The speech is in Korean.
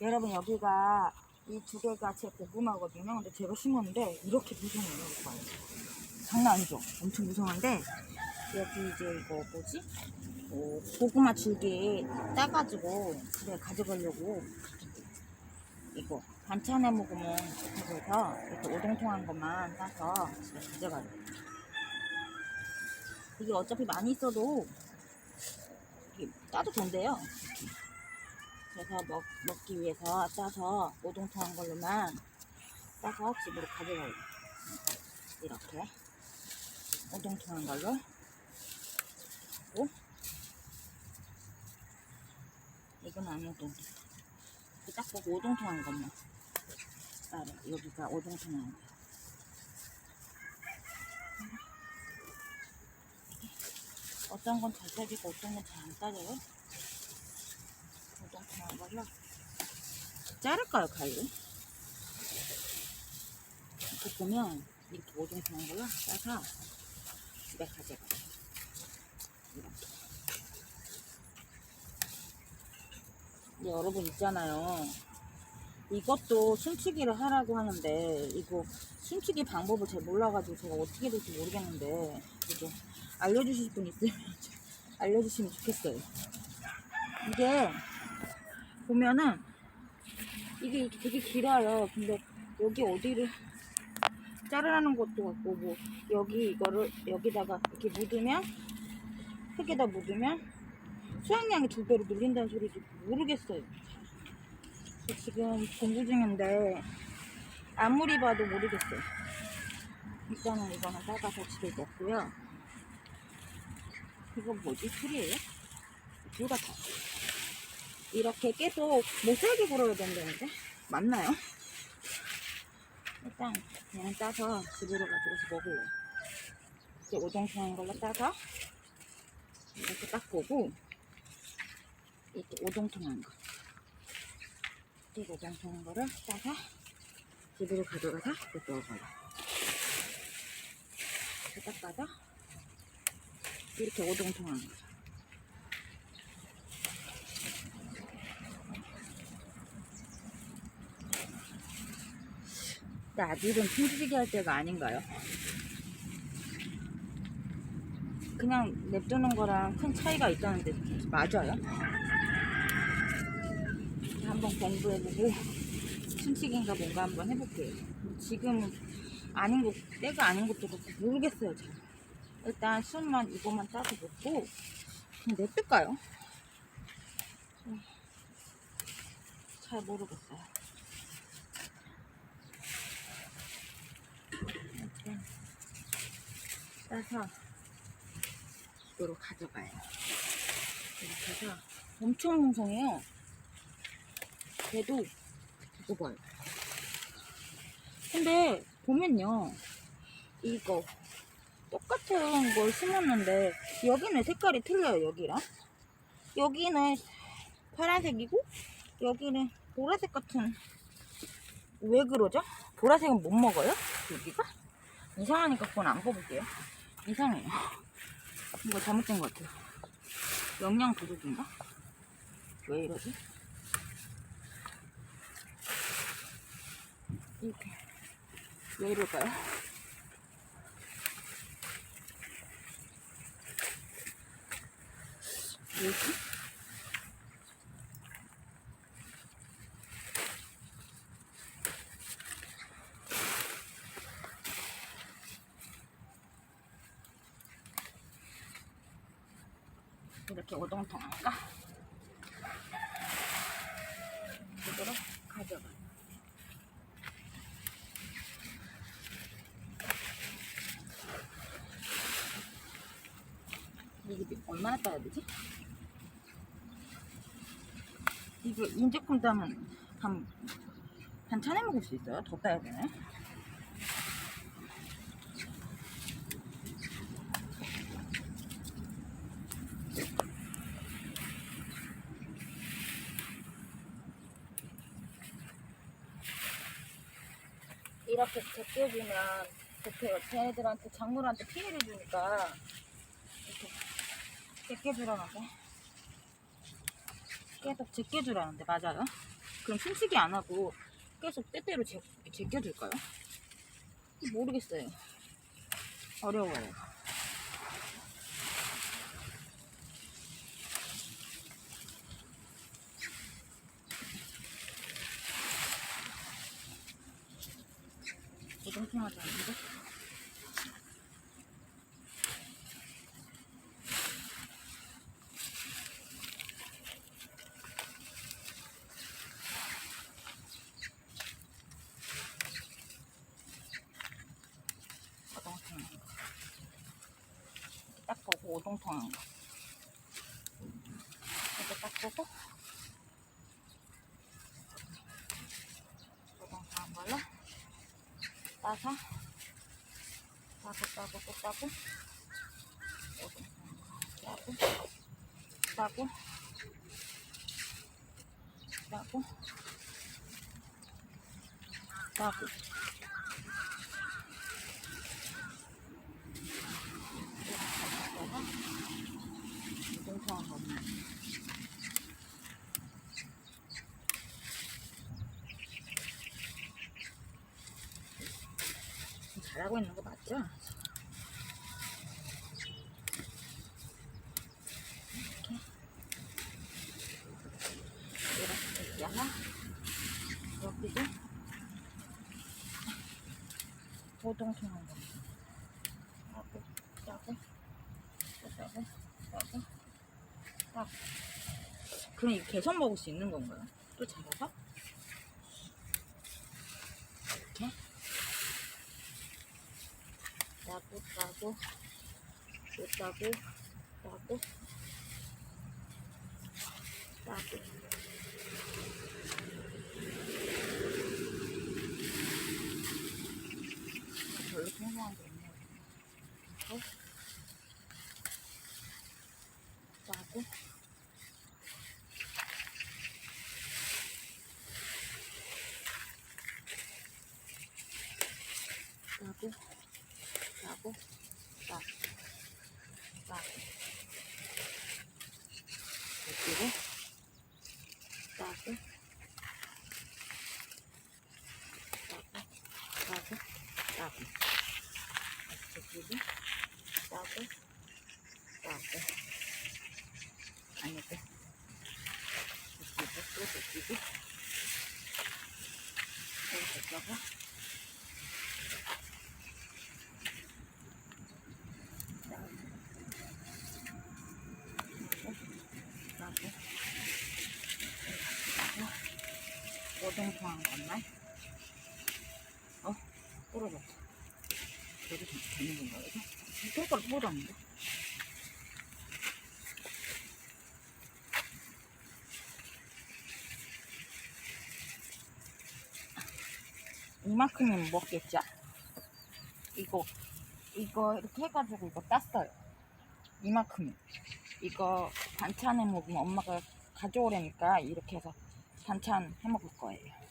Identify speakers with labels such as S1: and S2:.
S1: 여러분 여기가 이 두 개가 제 고구마거든요. 근데 제가 심었는데 이렇게 무성해요. 봐요. 장난 아니죠? 엄청 무성한데 여기 이제 이거 뭐지? 어, 고구마 줄기 따가지고 집에 가져가려고 이거 반찬에 먹으면 좋다고 해서 이렇게 오동통한 것만 따서 집에 가져가요. 이게 어차피 많이 있어도 이게 따도 된대요. 그래서 먹, 먹기 위해서 따서 오동통 한 걸로만 따서 집으로 가져가요. 이렇게 오동통 한 걸로 하고 이건 안 오동통. 딱 보고 오동통 한 것만 따라 여기가 오동통 한 거. 어떤 건 잘 따지고 어떤 건 잘 안 따져요. 걸로 자를까요 가위로? 이렇게 보면 이렇게 오동통한 걸로 따서 집에 가져가요. 이렇게. 여러분 있잖아요. 이것도 숨치기를 하라고 하는데 이거 숨치기 방법을 잘 몰라가지고 제가 어떻게 될지 모르겠는데 이거 알려주실 분 있으면 좀 알려주시면 좋겠어요. 이게 보면은 이게 되게 길어요. 근데 여기 어디를 자르라는 것도 같고 뭐 여기 이거를 여기다가 이렇게 묻으면 흙에다 묻으면 수확량이 두 배로 늘린다는 소리도 모르겠어요. 저 지금 공부 중인데 아무리 봐도 모르겠어요. 일단은 이거는 따가서 집에 넣고요. 이거 뭐지? 풀이에요? 물 같아. 이렇게 계속 못살게 불어야 된다는데? 맞나요? 일단 그냥 따서 집으로 가져가서 먹을래요. 이제 오동통한 걸로 따서 이렇게 딱 보고 이렇게 오동통한 거. 이렇게 오동통한 거를 따서 집으로 가져가서 이렇게 넣어봐요. 이렇게 딱 따서 이렇게 오동통한 거. 근데 아직은 숨기게 할 때가 아닌가요? 그냥 냅두는 거랑 큰 차이가 있다는데 맞아요? 한번 공부해보고 숨치기인가 뭔가 한번 해볼게요. 지금은 아닌 것, 때가 아닌 것도 그렇고 모르겠어요. 잘. 일단 숨만 이거만 따서 먹고 그냥 냅둘까요? 음, 잘 모르겠어요. 이렇게 따서 이로 가져가요. 이렇게 해서 엄청 몽성해요. 그래도 이거 봐요. 근데 보면요. 이거 똑같은 걸 심었는데 여기는 색깔이 틀려요. 여기랑. 여기는 파란색이고 여기는 보라색 같은 왜 그러죠? 보라색은 못 먹어요? 여기가? 이상하니까 그건 안 뽑을게요. 이상해요. 이거 잘못된 것 같아요. 영양 부족인가? 왜 이러지? 이렇게. 왜 이럴까요? 뭐지? 이렇게 오동통할까? 이대로 가져가. 이게 얼마나 따야 되지? 이거 인제품 따면 한 반찬해 먹을 수 있어요? 더 따야 되네. 이렇게 제껴주면 그 걔네들한테 작물한테 피해를 주니까 이렇게 제껴주라는데 계속 제껴주라는데 맞아요? 그럼 숨쉬기 안 하고 계속 때때로 제, 제껴줄까요? 모르겠어요. 어려워요. 않는데? 오동통 딱 보고 오동통 한 거 이렇게 딱 보고 오동통한 걸로 따서 따고 따고 또 따고 오동통한 거 따고 따고 따고 따고 오동통한 거는 잘하고 있는 거 맞죠? 이렇게 이렇게 하나 여기도 보동통한 거 하고 또 따고 따고 따고 그럼 이거 개선 먹을 수 있는 건가요? 또 잡아서? 이렇게 따고 따고 또 따고 따고 따고 따고 그리고 따고 따고 따고 오동통한 것만 어? 부러졌어 여기 되는 건가 이거? 손가락 부러졌는데 이만큼이면 먹겠죠? 이거 이거 이렇게 해가지고 이거 땄어요 이만큼 이거 반찬에 먹으면 엄마가 가져오라니까 이렇게 해서 반찬 해 먹을 거예요